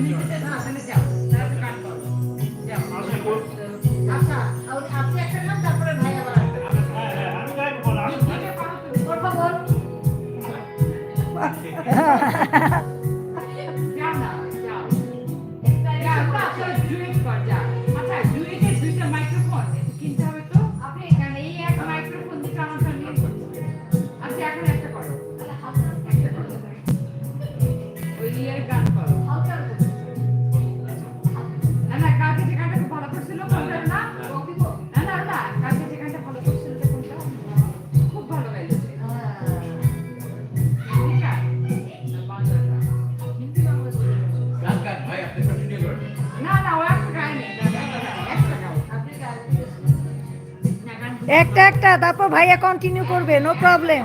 你别这样，真的假的？একটা একটা তারপর ভাইয়া কন্টিনিউ করবে নো প্রবলেম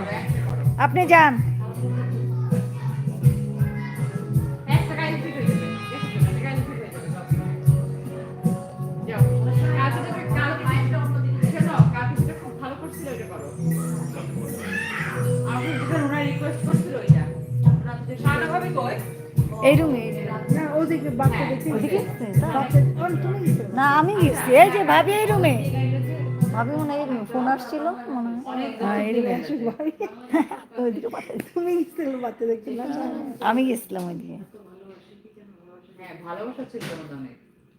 আপনি যান। এই রুমে না গেছো? না আমি গেছি। এই যে ভাবি এই রুমে ভাবি মনে হয় ফোন আসছিল মনে হয়। হ্যাঁ আমি গেছিলাম ওইদিকে। হ্যাঁ ভালোবাসা ছিল অনেক।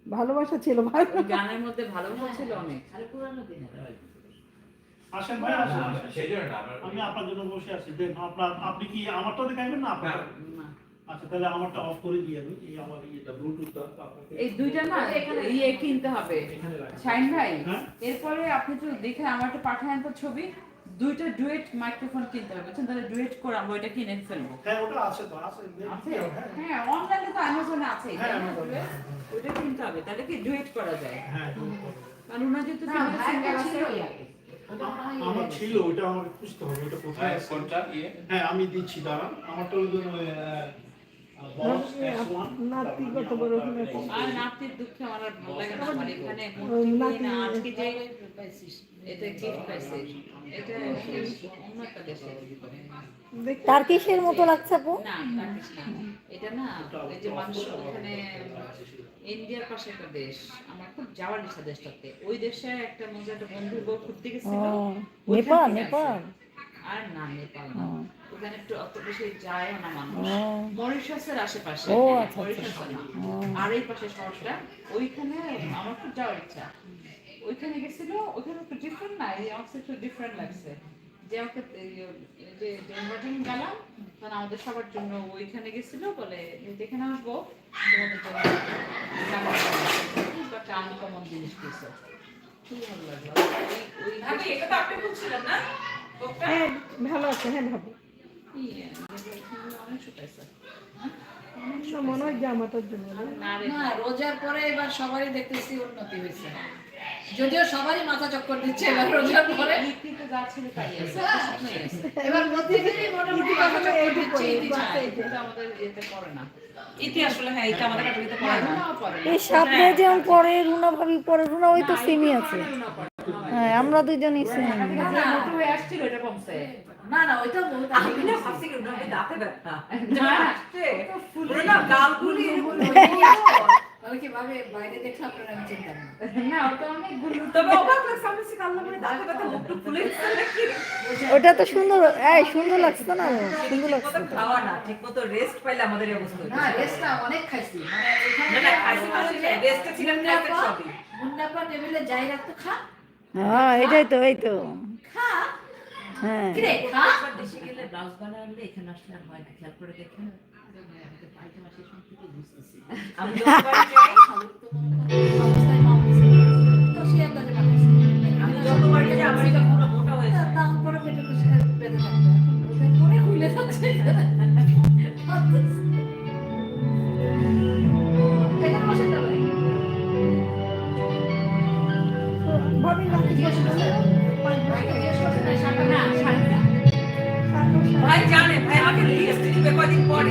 ভালোবাসা ছিল গানের মধ্যে ভালোবাসা ছিল অনেক। আসেন ভাই আসেন। আমি আপনার জন্য বসে আছি। দেন আপনার আপনি কি আমারটা দেখাইবেন না আপনার না। আচ্ছা তাহলে আমারটা অফ করে দিয়ে আমি। এই আমার ইয়েটা ব্লুটুথটা আপনাকে এই দুইটা না ইয়ে কিনতে হবে। শাইন ভাই হ্যাঁ? এরপরে আপনি তো দেখে আমাকে পাঠান তো ছবি দুইটা ডুয়েট মাইক্রোফোন কিনতে হবে। বুঝছেন? তাহলে ডুয়েট করে আমরা ওইটা কিনে ফেলব। হ্যাঁ ওটা আছে তো আছে। আছে? হ্যাঁ হ্যাঁ। অনলাইনে তো অ্যামাজনে আছে। হ্যাঁ, ওইটা কিনতে হবে। তাহলে কি ডুয়েট করা যায়? হ্যাঁ কারণ ওনার যেহেতু সিঙ্গার আছে। আমার ছিল। ওটা আমাকে খুঁজতে হবে ওটা কোথায় কোনটা? ইয়ে। হ্যাঁ আমি দিচ্ছি দাঁড়ান। আমারটা ওই নাতি হয়ে মতো লাগছে আপু এটা না এই যে মানুষ ওখানে ইন্ডিয়ার পাশে একটা দেশ আমার খুব যাওয়ার ইচ্ছা দেশটাতে ওই দেশে একটা মজা একটা বন্ধুর বউ ঘুরতে গেছিল নেপাল নেপাল আর না নেপাল না। ওখানে একটু অত বেশি যায় না মানুষ। মরিশাসের আশেপাশে। ও, আচ্ছা, আচ্ছা। ও। আর এই পাশে শহরটা ওইখানে আমার খুব যাওয়ার ইচ্ছা। ওইখানে গেছিল ওইখানে একটু ডিফারেন্ট না এই আমার একটু ডিফারেন্ট লাগছে। যে আমাকে যে গেলাম তখন আমাদের সবার জন্য ওইখানে গেছিল বলে যেখানে আসব তোমাদের জন্য একটা আনকমন জিনিস খুব ভালো লাগল। ওই- ওই এটা তো আপনি বলছিলেন না? হ্যাঁ ভালো আছে হ্যাঁ ভাবি। মনে হয় জামাটার জন্য না? রোজার পরে এবার সবারই দেখতেছি উন্নতি হয়েছে যদিও সবারই মাথা চক্কর দিচ্ছে এবার রোজার পরে এবার মোটামুটি মাথা চক্কর দিচ্ছে আমাদের ইয়েতে পড়ে না হ্যাঁ। এই যেমন পরে রুনা ভাবি পরে রুনা ওই তো আছে। হ্যাঁ আমরা দুজনই সেম যে মোটো আসছিল এটা কমছে না না ওইটা বহুত আমি না ভাবছি কি ওনার দাঁতে ব্যথা। না গালগুলি এরকম। তাহলে কি ভাবে বাইরে দেখলাম আপনারা আমি চিন্তা না না ওটা অনেকগুলো তবে অবাক লাগছে আমি সে কাল্লা মানে দাঁতে ব্যথা মুখটুক ফুলে ওটা তো সুন্দর এই সুন্দর লাগছে না? সুন্দর লাগছে খাওয়া না রেস্ট পাইলে আমাদের এই অবস্থা না হয়েছে। রেস্টটা অনেক খাইছি। মানে না না খাইছি মানে রেস্টে ছিলাম না একটা সবই মুন্নাপা টেবিলে যাই রাখতো খা। হ্যাঁ এটাই তো এই তো। খা। হ্যাঁ। দেশে গেলে ব্লাউজ বানালে এখানে আসলে আর হয় না খেয়াল করে দেখেন আমি যতবার হয়ে ভাই জানে ভাই আমাকে লিস্ট দিবে কদিন পরে।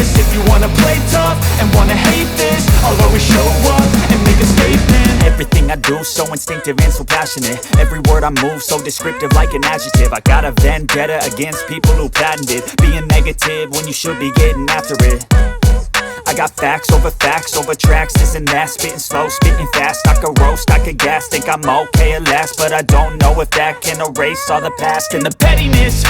If you wanna play tough and wanna hate this I'll always show up and make a statement Everything I do, so instinctive and so passionate. Every word I move, so descriptive like an adjective. I got a vendetta against people who patented being negative when you should be getting after it. I got facts over facts over tracks, this and that. Spitting slow, spitting fast. I could roast, I could gas. Think I'm okay at last, but I don't know if that can erase all the past and the pettiness.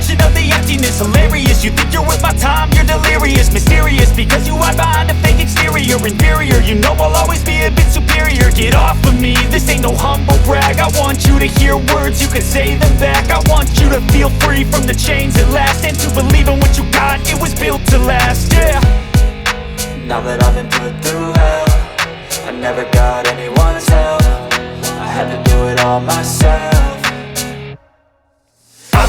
Of the emptiness. Hilarious. You think you're worth my time, you're delirious. Mysterious because you hide behind a fake exterior. Inferior, you know I'll always be a bit superior. Get off of me, this ain't no humble brag. I want you to hear words, you can say them back. I want you to feel free from the chains at last and to believe in what you got. It was built to last, yeah. Now that I've been put through hell I never got anyone's help I had to do it all myself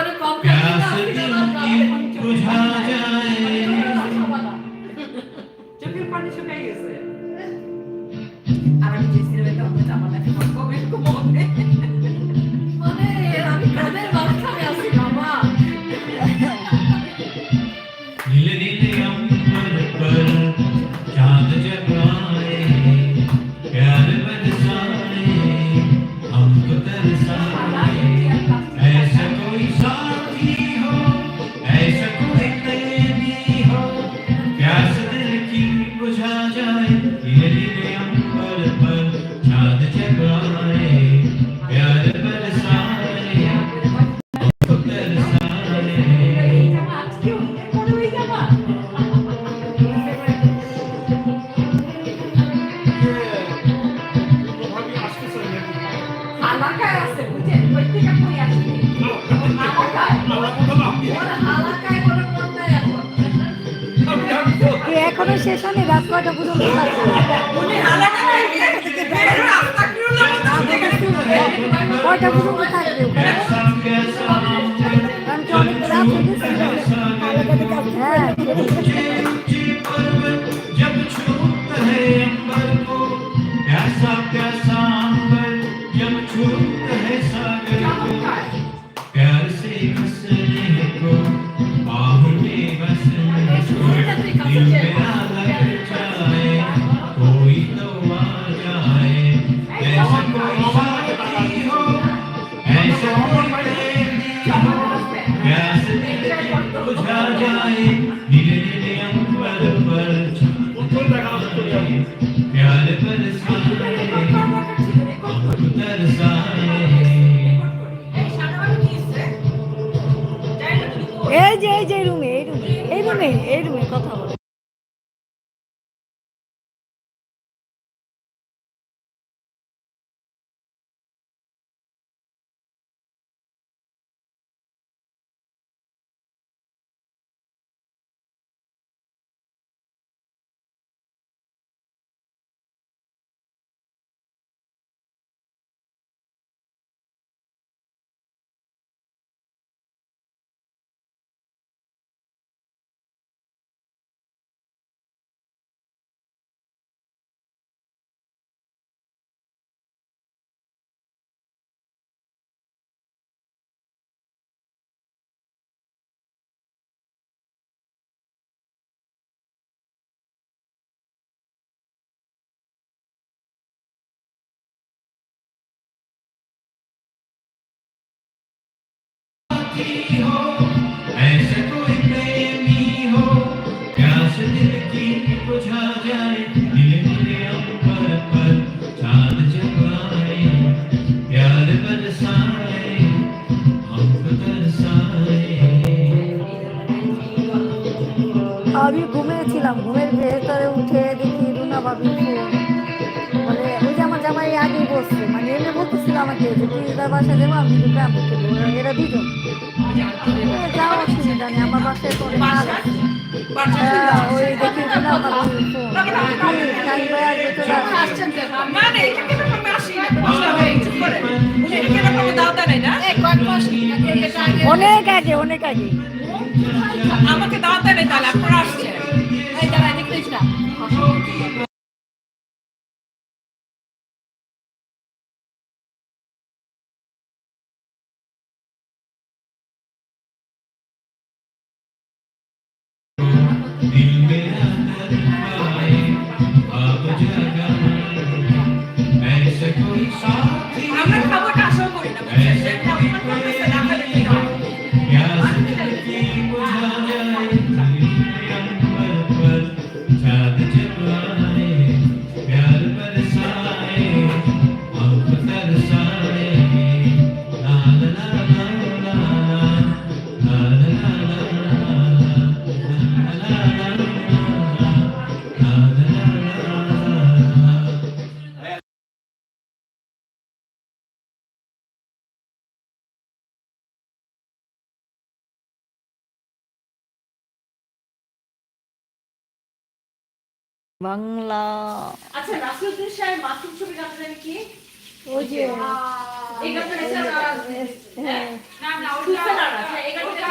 জীবনে কম এটা। চোখের পানি শুকাই গেছে। আর আমি সিনেমাটা হবে আমার নাকি কবে এরকম You say. আমি ঘুমিয়েছিলাম ঘুমের ভেতরে উঠে দেখি রুনা বাবি মানে ওই যে আমার জামাই আগে বসছে মানে এমনি বলতেছিল আমাকে যে, তুই তার বাসায় যাব, আমি দুটো এরা দুজন। যাও অসুবিধা নেই আমার বাসায় পরে ওই দেখেছিলাম অনেক আগে অনেক আগে আমাকে দাওয়াতে নেই তাহলে Dilde বাংলা। আচ্ছা নাসিরুদ্দিন সাহেব মাসুম ছবি গানটা কি? ওই যে এই হ্যাঁ। গানটা হ্যাঁ, হ্যাঁ, না না ওটা আচ্ছা, এই গানটা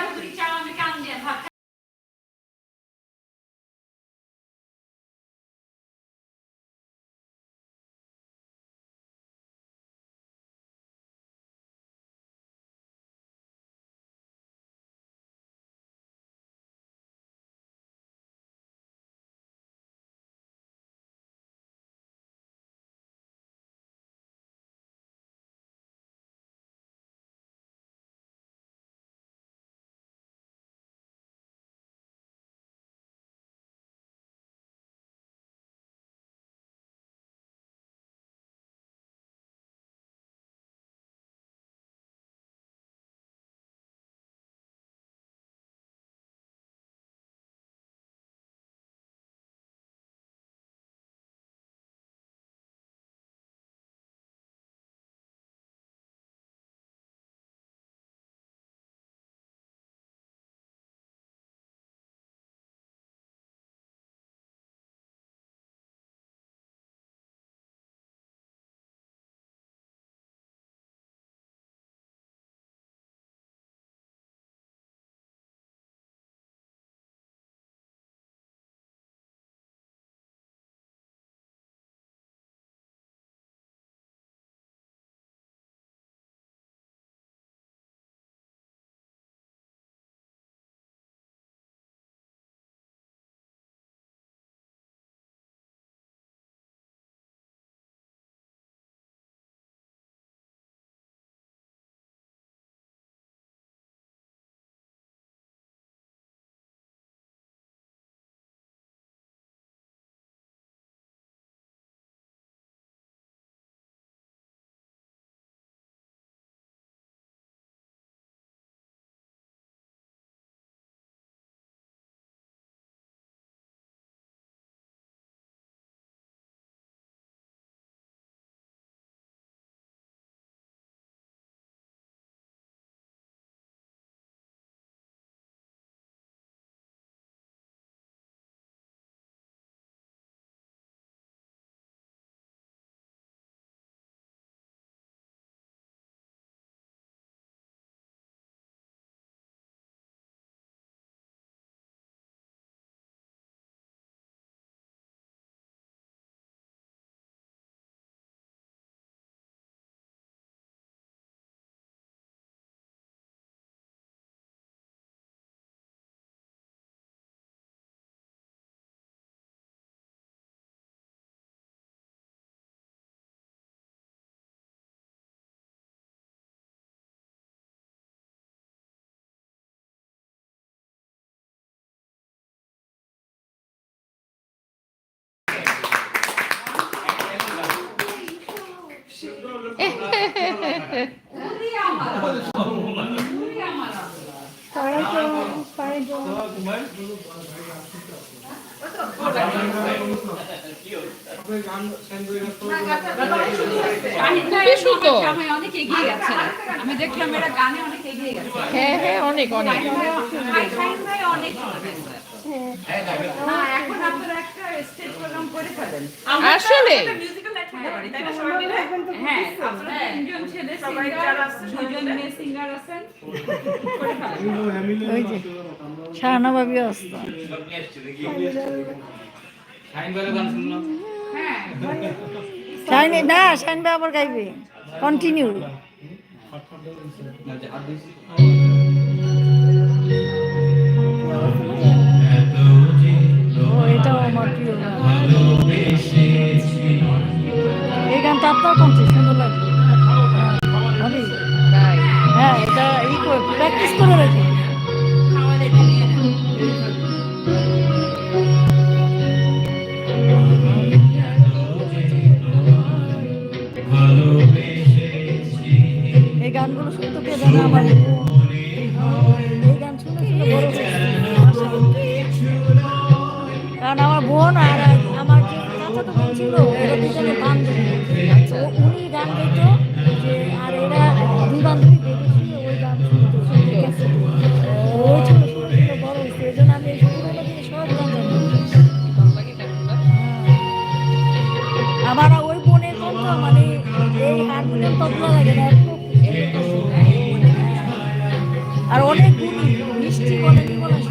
আমি দেখলাম এরা গানে অনেক। এগিয়ে গেছে হ্যাঁ হ্যাঁ অনেক অনেক অনেক ফেলেন। আসলে। না হ্যাঁ শাহানা হ্যাঁ শাইন না শাইন ভাই আবার গাইবে। কন্টিনিউ ও এটাও আমার প্রিয় এই আপনার কণ্ঠে সুন্দর লাগবে হ্যাঁ এটা ই করে প্র্যাকটিস করে রাখি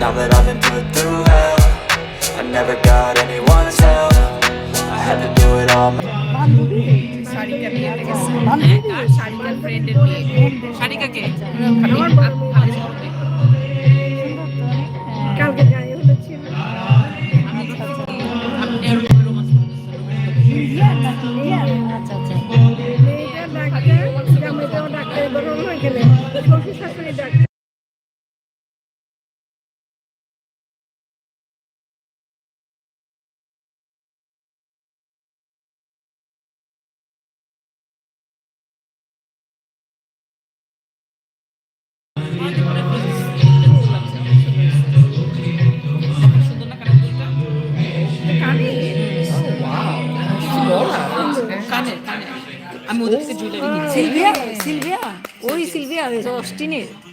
now that I've been put through hell I never got anyone's help I had to do it all বান্ধবী শাড়িকা বিয়েতে গেছে বান্ধবী আর শাড়িকার ফ্রেন্ডের বিয়ে শাড়িকাকে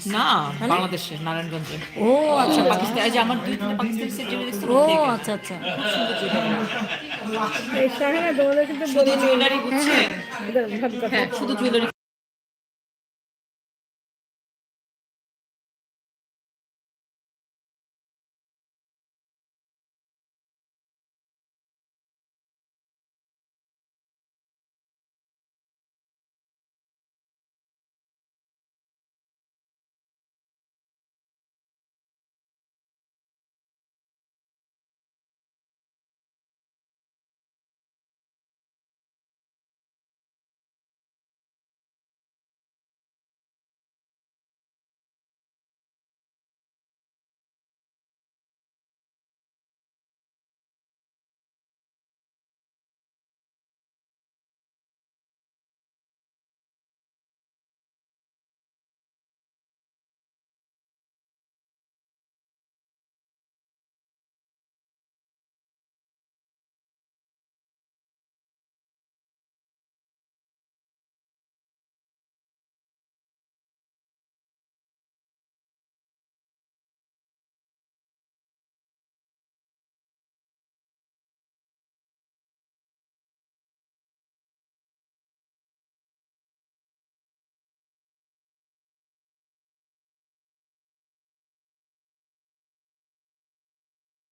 না বাংলাদেশে নারায়ণগঞ্জে। ও আচ্ছা আচ্ছা পাকিস্তান এই যে আমার দুই পাকিস্তানি ও আচ্ছা আচ্ছা। এই শাহেরা দৌড়ে কিন্তু শুধু জুয়েলারি বুঝছে শুধু জুয়েলারি